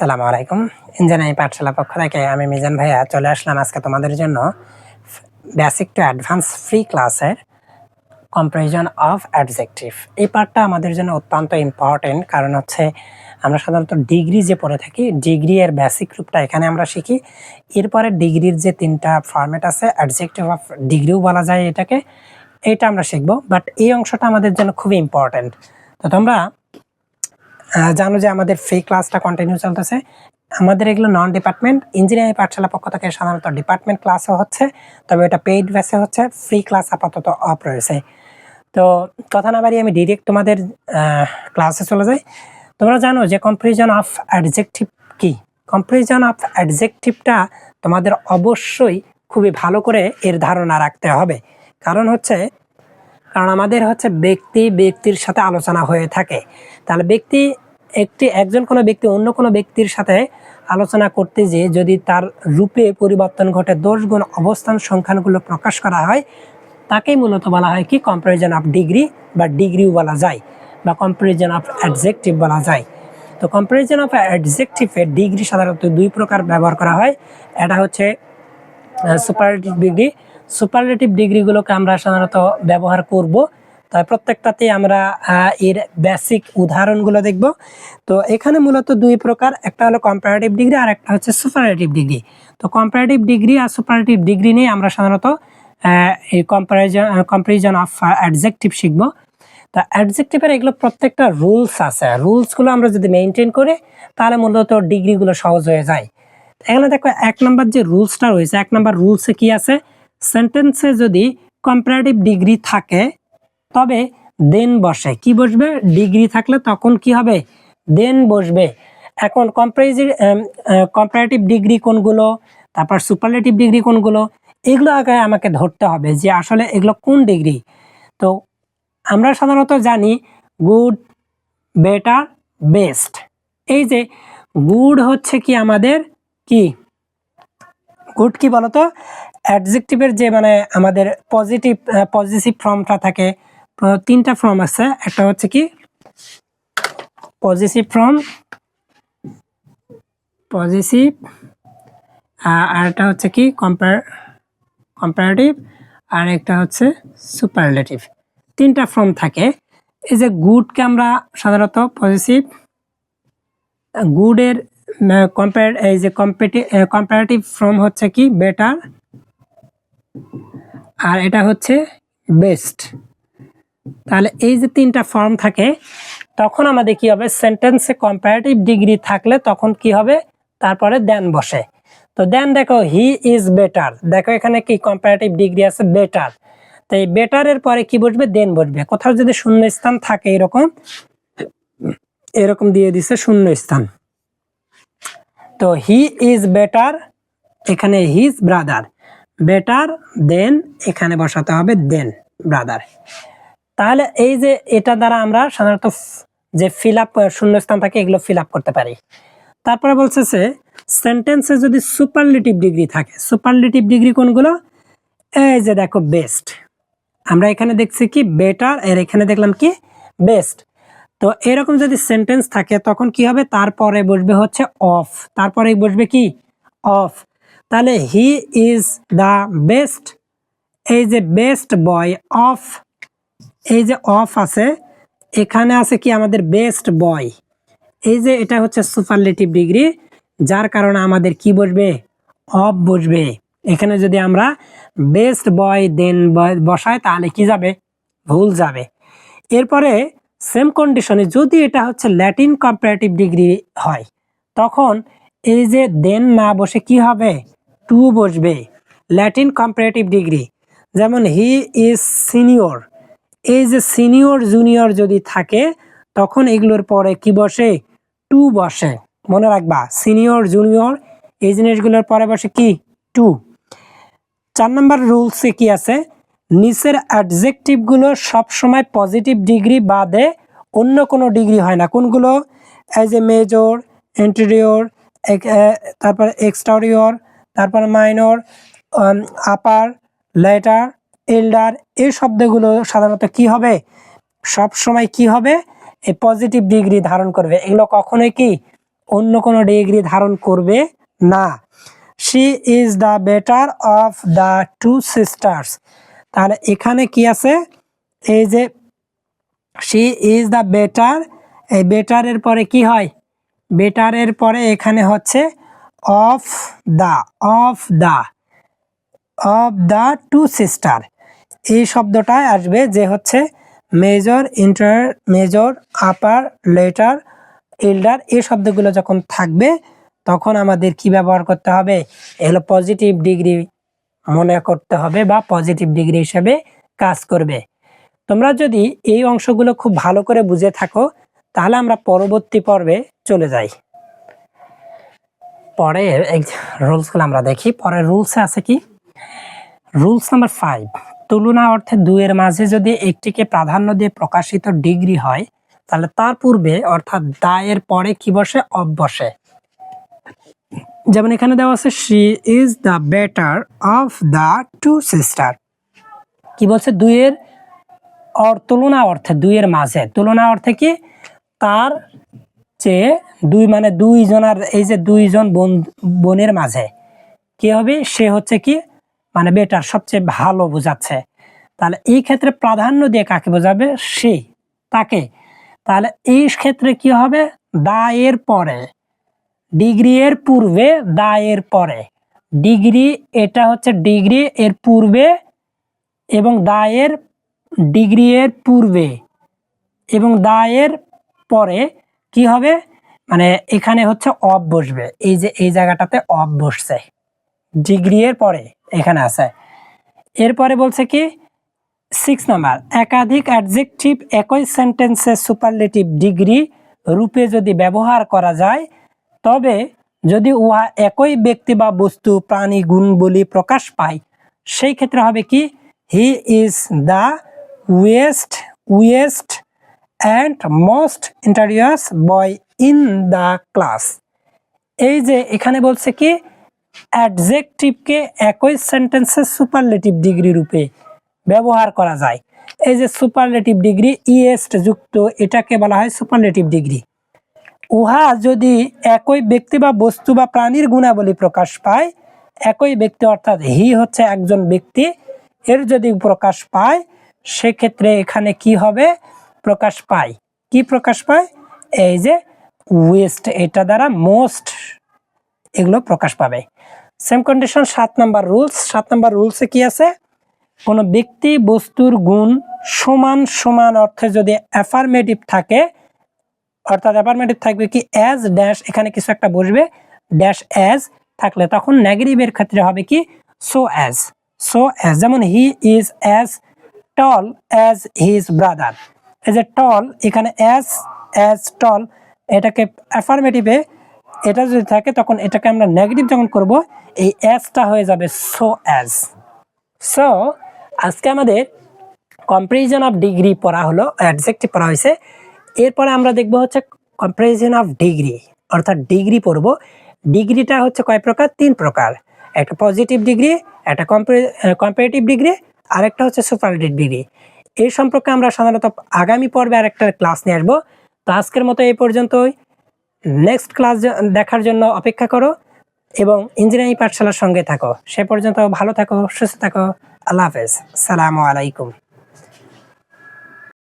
আসসালামু আলাইকুম। ইঞ্জিনিয়ারিং পাঠশালা পক্ষ থেকে আমি মিজান ভাইয়া চলে আসলাম আজকে তোমাদের জন্য বেসিক টু অ্যাডভান্স ফ্রি ক্লাসের কম্পারিজন অফ অ্যাডজেক্টিভ এই পার্টটা আমাদের জন্য অত্যন্ত ইম্পর্টেন্ট কারণ হচ্ছে আমরা সাধারণত ডিগ্রি যে পড়ে থাকি ডিগ্রি এর বেসিক রূপটা এখানে আমরা শিখি। এরপরে ডিগ্রির যে তিনটা ফরম্যাট আছে অ্যাডজেক্টিভ অফ ডিগ্রিও বলা যায় এটাকে, এটা আমরা শিখব। বাট এই অংশটা আমাদের জন্য খুবই ইম্পর্টেন্ট তো তোমরা জানো যে আমাদের ফ্রি ক্লাসটা কন্টিনিউ চলতেছে। আমাদের এগুলো নন ডিপার্টমেন্ট ইঞ্জিনিয়ারিং পাঠশালা পক্ষ থেকে সাধারণত ডিপার্টমেন্ট ক্লাসও হচ্ছে, তবে এটা পেইড বেসে হচ্ছে ফ্রি ক্লাস আপাতত অফ রয়েছে। তো কথা না বাড়িয়ে আমি ডিরেক্ট তোমাদের ক্লাসে চলে যাই। তোমরা জানো যে কম্পারিজন অফ অ্যাডজেক্টিভ কী? কম্পারিজন অফ অ্যাডজেক্টিভটা তোমাদের অবশ্যই খুবই ভালো করে এর ধারণা রাখতে হবে। কারণ হচ্ছে কারণ আমাদের হচ্ছে ব্যক্তি ব্যক্তির সাথে আলোচনা হয়ে থাকে। তাহলে ব্যক্তি একটি, একজন কোনো ব্যক্তি অন্য কোনো ব্যক্তির সাথে আলোচনা করতে যেয়ে যদি তার রূপে পরিবর্তন ঘটে দোষ গুণ অবস্থান সংখ্যানগুলো প্রকাশ করা হয়, তাকেই মূলত বলা হয় কি? কম্পারিজন অফ ডিগ্রি বা ডিগ্রিও বলা যায় বা কম্পারিজন অফ অ্যাডজেক্টিভ বলা যায়। তো কম্পারিজন অফ অ্যাডজেক্টিভের ডিগ্রি সাধারণত দুই প্রকার ব্যবহার করা হয়। এটা হচ্ছে সুপারলেটিভ ডিগ্রি সুপারলেটিভ ডিগ্রিগুলোকে আমরা সাধারণত ব্যবহার করব। তাই প্রত্যেকটাতেই আমরা এর বেসিক উদাহরণগুলো দেখব। তো এখানে মূলত দুই প্রকার, একটা হলো কম্পারেটিভ ডিগ্রি আর একটা হচ্ছে সুপারেটিভ ডিগ্রি তো কম্পারেটিভ ডিগ্রি আর সুপারেটিভ ডিগ্রি নিয়ে আমরা সাধারণত এই কম্পারিজন কম্পারিজন অফ অ্যাডজেক্টিভ শিখব। তা অ্যাডজেক্টিভের এগুলো প্রত্যেকটা রুলস আছে। রুলসগুলো আমরা যদি মেনটেন করি, তাহলে মূলত ডিগ্রিগুলো সহজ হয়ে যায়। এখানে দেখো, এক নম্বর যে রুলসটা রয়েছে, এক নম্বর রুলসে কি আছে? সেন্টেন্সে যদি কম্পারেটিভ ডিগ্রি থাকে, তবে দেন বসে। কি বসবে? ডিগ্রি থাকলে তখন কি হবে? দেন বসবে। এখন কম্পারিজি কম্পারেটিভ ডিগ্রি কোনগুলো? তারপর সুপারলেটিভ ডিগ্রি কোনগুলো? এগুলো আগে আমাকে ধরতে হবে যে আসলে এগুলো কোন ডিগ্রি তো আমরা সাধারণত জানি গুড বেটার বেস্ট এই যে গুড হচ্ছে কি আমাদের কি? গুড কি বলতো? অ্যাডজেক্টিভের যে মানে আমাদের পজিটিভ পজিটিভ ফর্মটা থাকে তিনটা ফর্ম আছে। একটা হচ্ছে কি? পজিটিভ ফর্ম পজিটিভ আর একটা হচ্ছে কি? কম্পার কম্পারেটিভ আর একটা হচ্ছে সুপারলেটিভ তিনটা ফর্ম থাকে। এই যে গুডকে আমরা সাধারণত পজিটিভ গুডের কম্পেয়ার এই যে কম্পারেটিভ ফর্ম হচ্ছে কি? বেটার আর এটা হচ্ছে বেস্ট। তাহলে এই যে তিনটা ফর্ম থাকে, তখন আমাদের কি হবে? সেন্টেন্সে কম্পারেটিভ ডিগ্রি থাকলে তখন কি হবে? তারপরে দেন বসে। তো দেন দেখো হি ইজ বেটার দেখো এখানে কি কম্পারেটিভ ডিগ্রি আছে? বেটার তো এই বেটারের পরে কি বসবে? দেন বসবে। কোথাও যদি শূন্য স্থান থাকে এরকম এরকম দিয়ে দিছে শূন্য স্থান তো হি ইজ বেটার এখানে হিজ ব্রাদার বেটার দেন এখানে বসাতে হবে দেন ব্রাদার তাহলে এই যে এটা দ্বারা আমরা সাধারণত যে ফিল আপ শূন্যস্থান থাকে, এগুলো ফিল আপ করতে পারি। তারপরে বলছে সে সেন্টেন্সে যদি সুপারলেটিভ ডিগ্রি থাকে সুপারলেটিভ ডিগ্রি কোনগুলো? এই যে দেখো বেস্ট আমরা এখানে দেখছি কি বেটার এর এখানে দেখলাম কি বেস্ট তো এরকম যদি সেন্টেন্স থাকে, তখন কি হবে? তারপরে বসবে হচ্ছে অফ তারপরে বসবে কি? অফ তাহলে হি ইজ দ্য বেস্ট এই যে বেস্ট বয় অফ এই যে অফ আছে, এখানে আছে কি আমাদের বেস্ট বয় এই যে এটা হচ্ছে সুপারলেটিভ ডিগ্রি যার কারণে আমাদের কি বসবে? অফ বসবে। এখানে যদি আমরা বেস্ট বয় দেন বসাই, তাহলে কি যাবে? ভুল যাবে। এরপরে সেম কন্ডিশনে যদি এটা হচ্ছে ল্যাটিন কম্পারেটিভ ডিগ্রি হয়, তখন এই যে দেন না বসে কি হবে? টু বসবে ল্যাটিন কম্পারেটিভ ডিগ্রি যেমন হি ইজ সিনিয়র এই যে সিনিয়র জুনিয়র যদি থাকে, তখন এগুলোর পরে কি বসে? টু বসে। মনে রাখবা সিনিয়র জুনিয়র এই জিনিসগুলোর পরে বসে কি? টু। চার নম্বর রুলসে কি আছে? নিচের অ্যাডজেক্টিভগুলো সবসময় পজিটিভ ডিগ্রি বাদে অন্য কোনো ডিগ্রি হয় না। কোনগুলো? অ্যাজ এ মেজর ইন্টেরিয়র তারপর এক্সটারিয়র তারপর মাইনর আপার, লেটার, এল্ডার, এই শব্দগুলো সাধারণত কি হবে? সব সময় কি হবে? এই পজিটিভ ডিগ্রি ধারণ করবে। এগুলো কখনোই কি? অন্য কোনো ডিগ্রি ধারণ করবে না। She is the better of the two sisters. তাহলে এখানে কি আছে? এই যে শি ইজ দ্য বেটার, এই বেটারের পরে কি হয়? বেটারের পরে এখানে হচ্ছে of the of the of the two sister. এই শব্দটায় আসবে যে হচ্ছে major, inner, major, upper, latter, elder. এই শব্দগুলো যখন থাকবে, তখন আমাদের কি ব্যবহার করতে হবে? এগুলো পজিটিভ ডিগ্রি মনে করতে হবে বা পজিটিভ ডিগ্রি হিসেবে কাজ করবে। তোমরা যদি এই অংশগুলো খুব ভালো করে বুঝে থাকো, তাহলে আমরা পরবর্তী পর্বে চলে যাই। পরের রুলসগুলো আমরা দেখি। পরের রুলসে আছে কি? রুলস নাম্বার ফাইভ তুলনা অর্থে দুইয়ের মাঝে যদি একটিকে প্রাধান্য দিয়ে প্রকাশিত ডিগ্রি হয়, তাহলে তার পূর্বে, অর্থাৎ দায়ের পরে কি বসে? অফ বসে। যেমন এখানে দেওয়া আছে she is the better of the two sister কি বলছে? দুইয়ের অর, তুলনা অর্থে, দুইয়ের মাঝে। তুলনা অর্থে কি? তার চেয়ে দুই মানে দুইজনের এই যে দুইজন বোন, বোনের মাঝে। কি হবে? সে হচ্ছে কি? মানে বেটার, সবচেয়ে ভালো বোঝাচ্ছে। তাহলে এই ক্ষেত্রে প্রাধান্য দিয়ে কাকে বোঝাবে? সে, তাকে। তাহলে এই ক্ষেত্রে কি হবে? দায়ের পরে। ডিগ্রি এর পূর্বে দায়ের পরে। ডিগ্রি, এটা হচ্ছে ডিগ্রি এর পূর্বে এবং দায়ের, ডিগ্রি এর পূর্বে এবং দায়ের পরে কি হবে? মানে এখানে হচ্ছে অফ বসবে। এই যে, এই জায়গাটাতে অফ বসছে। ডিগ্রি এর পরে এখানে আছে। এরপরে বলছে কি? সিক্স নাম্বার একাধিক অ্যাডজেক্টিভ একই সেন্টেন্সে সুপারলেটিভ ডিগ্রি রূপে যদি ব্যবহার করা যায়, তবে যদি উহা একই ব্যক্তি বা বস্তু, প্রাণী, গুণ, বলি প্রকাশ পায়, সেই ক্ষেত্রে হবে কি? He is the worst worst and most industrious boy in the class এই যে এখানে বলছে কি অ্যাডজেক্টিভকে একই সেন্টেন্সে সুপারলেটিভ ডিগ্রি রূপে ব্যবহার করা যায়। এই যে সুপারলেটিভ ডিগ্রি ইএস্ট যুক্ত, এটাকে বলা হয় সুপারলেটিভ ডিগ্রি উহা যদি একই ব্যক্তি বা বস্তু বা প্রাণীর গুণাবলী প্রকাশ পায়, একই ব্যক্তি অর্থাৎ হি হচ্ছে একজন ব্যক্তি, এর যদি প্রকাশ পায়, সেক্ষেত্রে এখানে কি হবে? প্রকাশ পায়। কি প্রকাশ পায়? এই যে ওয়েস্ট এটা দ্বারা মোস্ট এগুলো প্রকাশ পাবে। সেম কন্ডিশন সাত নাম্বার রুলস সাত নাম্বার রুলসে কি আছে? কোনো ব্যক্তি বস্তুর গুণ সমান সমান অর্থে যদি অ্যাফার্মেটিভ থাকে, অর্থাৎ অ্যাফার্মেটিভ থাকবে কি অ্যাজ ড্যাশ এখানে কিছু একটা বসবে ড্যাশ অ্যাজ থাকলে তখন নেগেটিভের ক্ষেত্রে হবে কি সো অ্যাজ সো অ্যাজ যেমন he is as tall as his brother এই যে টল এখানে অ্যাস অ্যাজ টল এটাকে অ্যাফার্মেটিভে এটা যদি থাকে তখন এটাকে আমরা নেগেটিভ যখন করব, এই অ্যাজটা হয়ে যাবে সো অ্যাজ সো আজকে আমাদের কম্পারিজন অফ ডিগ্রি পড়া হলো অ্যাডজেক্টিভ পড়া হয়েছে। এরপরে আমরা দেখব হচ্ছে কম্পারিজন অফ ডিগ্রি অর্থাৎ ডিগ্রি পড়ব। ডিগ্রিটা হচ্ছে কয় প্রকার? তিন প্রকার। একটা পজিটিভ ডিগ্রি একটা কম্পারেটিভ ডিগ্রি আর একটা হচ্ছে সুপারলেটিভ ডিগ্রি এই সম্পর্কে আমরা সাধারণত আগামী পর্বে আর একটা ক্লাস নিয়ে আসব। তো আজকের মতো এই পর্যন্তই। নেক্সট ক্লাস দেখার জন্য অপেক্ষা করো এবং ইঞ্জিনিয়ারিং পাঠশালার সঙ্গে থাকো। সে পর্যন্ত ভালো থাকো, সুস্থ থাকো। আল্লাহ হাফেজ। সালামু আলাইকুম।